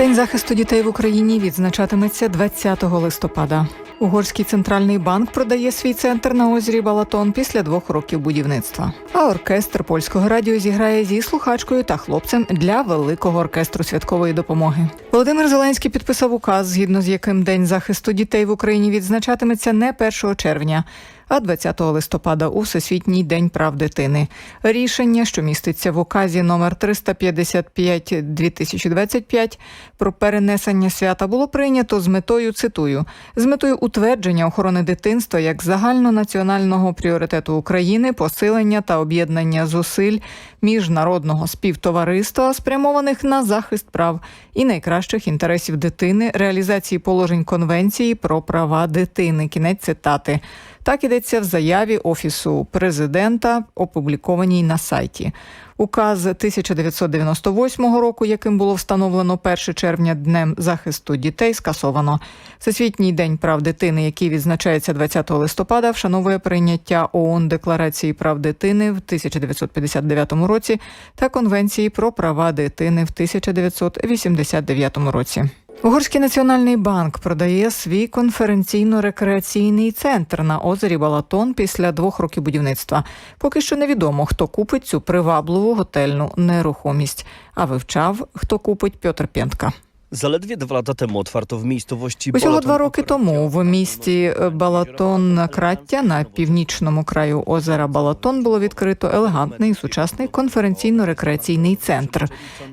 День захисту дітей в Україні відзначатиметься 20 листопада. Угорський центральний банк продає свій центр на озері Балатон після двох років будівництва. А оркестр польського радіо зіграє зі слухачкою та хлопцем для великого оркестру святкової допомоги. Володимир Зеленський підписав указ, згідно з яким День захисту дітей в Україні відзначатиметься не 1 червня. А 20 листопада у Всесвітній день прав дитини. Рішення, що міститься в указі номер 355 2025 про перенесення свята, було прийнято з метою цитую з метою утвердження охорони дитинства як загальнонаціонального пріоритету України, посилення та об'єднання зусиль міжнародного співтовариства, спрямованих на захист прав і найкращих інтересів дитини, реалізації положень конвенції про права дитини. Кінець цитати. Так ідеться в заяві Офісу президента, опублікованій на сайті. Указ 1998 року, яким було встановлено 1 червня днем захисту дітей, скасовано. Всесвітній день прав дитини, який відзначається 20 листопада, вшановує прийняття ООН Декларації прав дитини в 1959 році та Конвенції про права дитини в 1989 році. Угорський національний банк продає свій конференційно-рекреаційний центр на озері Балатон після двох років будівництва. Поки що невідомо, хто купить цю привабливу готельну нерухомість. А вивчав, хто купить Пьотр Пєнтка. Zaledwie dwa lata temu otwarto w miejscowości Усього два роки тому в місті Балатон Краття на північному краю озера Балатон було відкрито елегантний сучасний конференційно-рекреаційний центр.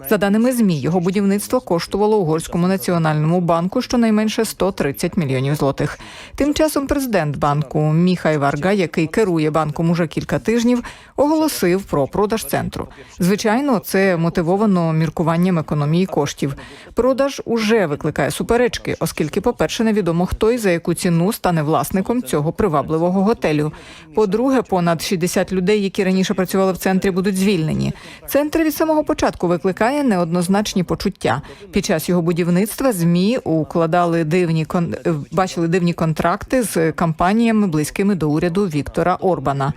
За даними змі, його будівництво коштувало угорському національному банку щонайменше 130 мільйонів злотих. Тим часом президент банку Міхай Варга, який керує банком уже кілька тижнів, оголосив про продаж центру. Звичайно, це мотивовано міркуванням економії коштів. Продаж уже викликає суперечки, оскільки, по-перше, невідомо хто і за яку ціну стане власником цього привабливого готелю. По-друге, понад 60 людей, які раніше працювали в центрі, будуть звільнені. Центр від самого початку викликає неоднозначні почуття. Під час його будівництва змі укладали дивні кон... е, бачили дивні контракти з компаніями, близькими до уряду Віктора Орбана.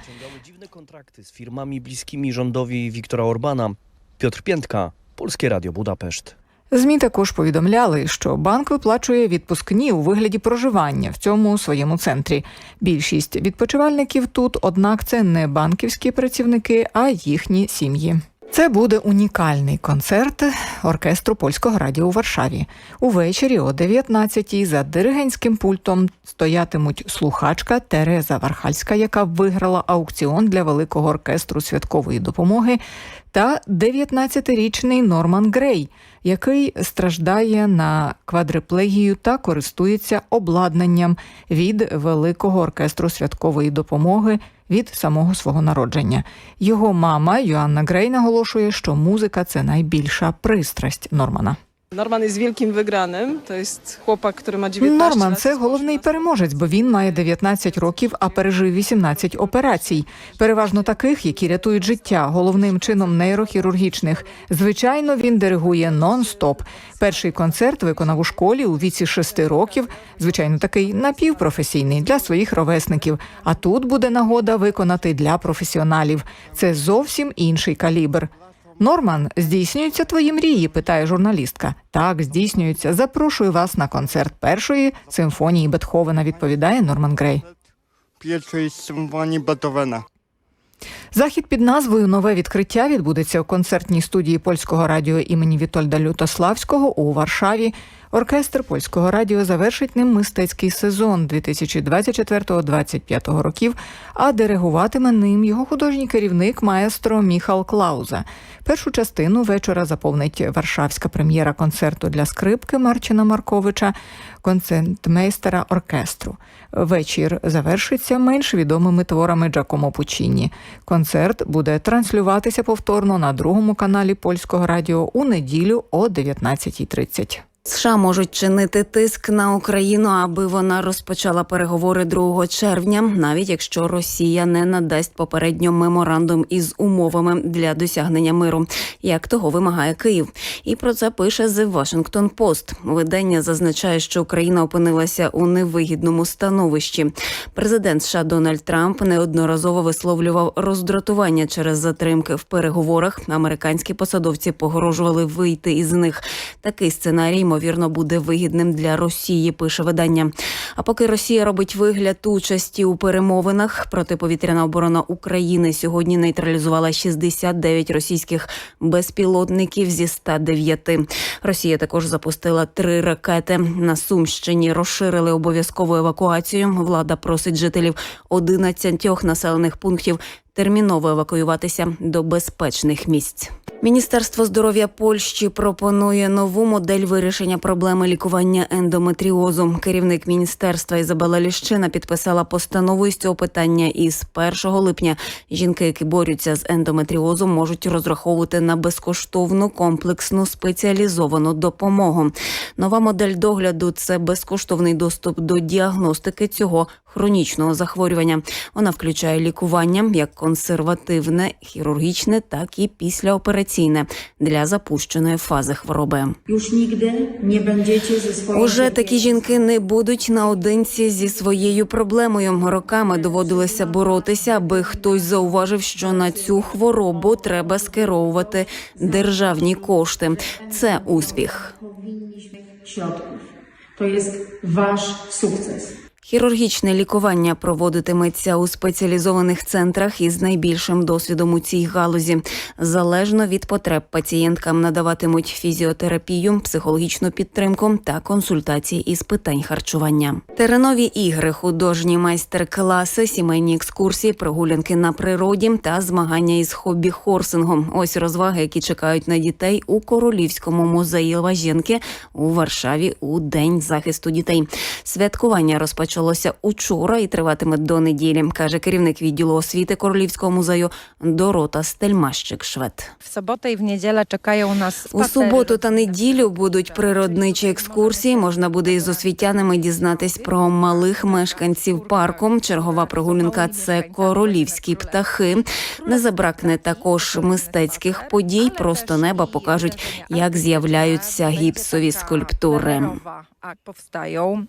Kontrakty z firmami bliskimi rządowi Viktora Orbana. Piotr Piętka, Polskie Radio Budapeszt. Змі також повідомляли, що банк виплачує відпускні у вигляді проживання в цьому своєму центрі. Більшість відпочивальників тут, однак, це не банківські працівники, а їхні сім'ї. Це буде унікальний концерт оркестру польського радіо у Варшаві. Увечері о 19-й за диригентським пультом стоятимуть слухачка Тереза Вархальська, яка виграла аукціон для великого оркестру святкової допомоги, та 19-річний Норман Грей, який страждає на квадриплегію та користується обладнанням від великого оркестру святкової допомоги від самого свого народження. Його мама Йоанна Грей наголошує, що музика це найбільша пристрасть Нормана. Norman jest wielkim wygranym. To jest chłopak, który ma 19 Норман це головний переможець, бо він має 19 років, а пережив 18 операцій, переважно таких, які рятують життя, головним чином нейрохірургічних. Звичайно, він диригує нон-стоп. Перший концерт виконав у школі у віці 6 років. Звичайно, такий напівпрофесійний для своїх ровесників. А тут буде нагода виконати для професіоналів. Це зовсім інший калібр. Норман, здійснюються твої мрії? питає журналістка. Так, здійснюються. Запрошую вас на концерт першої симфонії Бетховена, відповідає Норман Грей. Першої симфонії Бетховена. Захід під назвою Нове відкриття відбудеться у концертній студії польського радіо імені Вітольда Лютославського у Варшаві. Оркестр польського радіо завершить ним мистецький сезон 2024-2025 років, а диригуватиме ним його художній керівник маестро Міхал Клауза. Першу частину вечора заповнить варшавська прем'єра концерту для скрипки Марчина Марковича, концертмейстера оркестру. Вечір завершиться менш відомими творами Джакомо Пучіні. Концерт буде транслюватися повторно на другому каналі польського радіо у неділю о 19.30. США можуть чинити тиск на Україну, аби вона розпочала переговори 2 червня, навіть якщо Росія не надасть попередньо меморандум із умовами для досягнення миру, як того вимагає Київ. І про це пише The Washington Post. Видання зазначає, що Україна опинилася у невигідному становищі. Президент США Дональд Трамп неодноразово висловлював роздратування через затримки в переговорах. Американські посадовці погрожували вийти із них. Такий сценарій ймовірно буде вигідним для Росії. Пише видання. А поки Росія робить вигляд участі у перемовинах, протиповітряна оборона України сьогодні нейтралізувала 69 російських безпілотників зі 109. Росія також запустила три ракети на Сумщині. Розширили обов'язкову евакуацію. Влада просить жителів 11 населених пунктів терміново евакуюватися до безпечних місць. Міністерство здоров'я Польщі пропонує нову модель вирішення проблеми лікування ендометріозу. Керівник міністерства Ізабела Ліщина підписала постанову із цього питання. І з 1 липня жінки, які борються з ендометріозом, можуть розраховувати на безкоштовну комплексну спеціалізовану допомогу. Нова модель догляду це безкоштовний доступ до діагностики цього хронічного захворювання. Вона включає лікування як консервативне, хірургічне, так і післяопераційне для запущеної фази хвороби. Уже такі жінки не будуть наодинці зі своєю проблемою. Роками доводилося боротися, аби хтось зауважив, що на цю хворобу треба скеровувати державні кошти. Це успіх. To jest wasz sukces. Хірургічне лікування проводитиметься у спеціалізованих центрах із найбільшим досвідом у цій галузі. Залежно від потреб пацієнткам надаватимуть фізіотерапію, психологічну підтримку та консультації із питань харчування. Теренові ігри, художні майстер-класи, сімейні екскурсії, прогулянки на природі та змагання із хобі-хорсингом. Ось розваги, які чекають на дітей у Королівському музеї Лаваженки у Варшаві у День захисту дітей. Святкування розпочалося учора і триватиме до неділі, каже керівник відділу освіти Королівського музею Дорота Стельмащик Швед. в W sobotę i w niedzielę czekają nas У суботу та неділю будуть природничі екскурсії. Можна буде із освітянами дізнатись про малих мешканців парку. Чергова прогулянка це королівські птахи. Не забракне також мистецьких подій. Просто неба покажуть, як з'являються гіпсові скульптури. Kolorowa, A powstają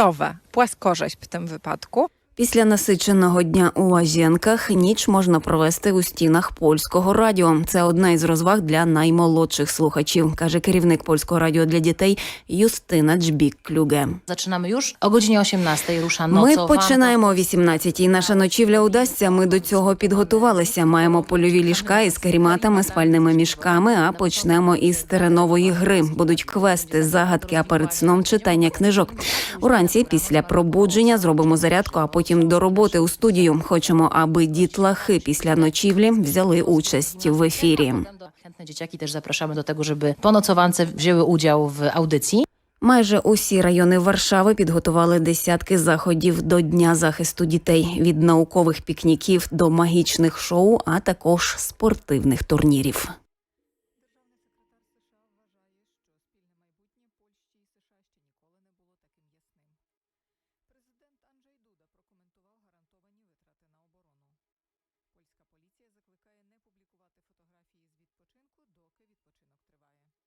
gipsowe, płaskorzeźb w tym wypadku. Після насиченого дня у Лазєнках ніч можна провести у стінах польського радіо. Це одна із розваг для наймолодших слухачів, каже керівник польського радіо для дітей Юстина Джбік-Клюге. Zaczynamy już. O godzinie 18 rusza Ми починаємо о 18-й. Наша ночівля удасться. Ми до цього підготувалися. Маємо польові ліжка із каріматами, спальними мішками. А почнемо із теренової гри. Будуть квести, загадки, а перед сном читання книжок. Уранці після пробудження зробимо зарядку, а потім до роботи у студію. Хочемо, аби дітлахи після ночівлі взяли участь в ефірі. Chętne dzieciaki też zapraszamy do tego, żeby po nocowance wzięły udział w audycji. Майже усі райони Варшави підготували десятки заходів до Дня захисту дітей від наукових пікніків до магічних шоу, а також спортивних турнірів. Закликає не публікувати фотографії з відпочинку, доки відпочинок триває.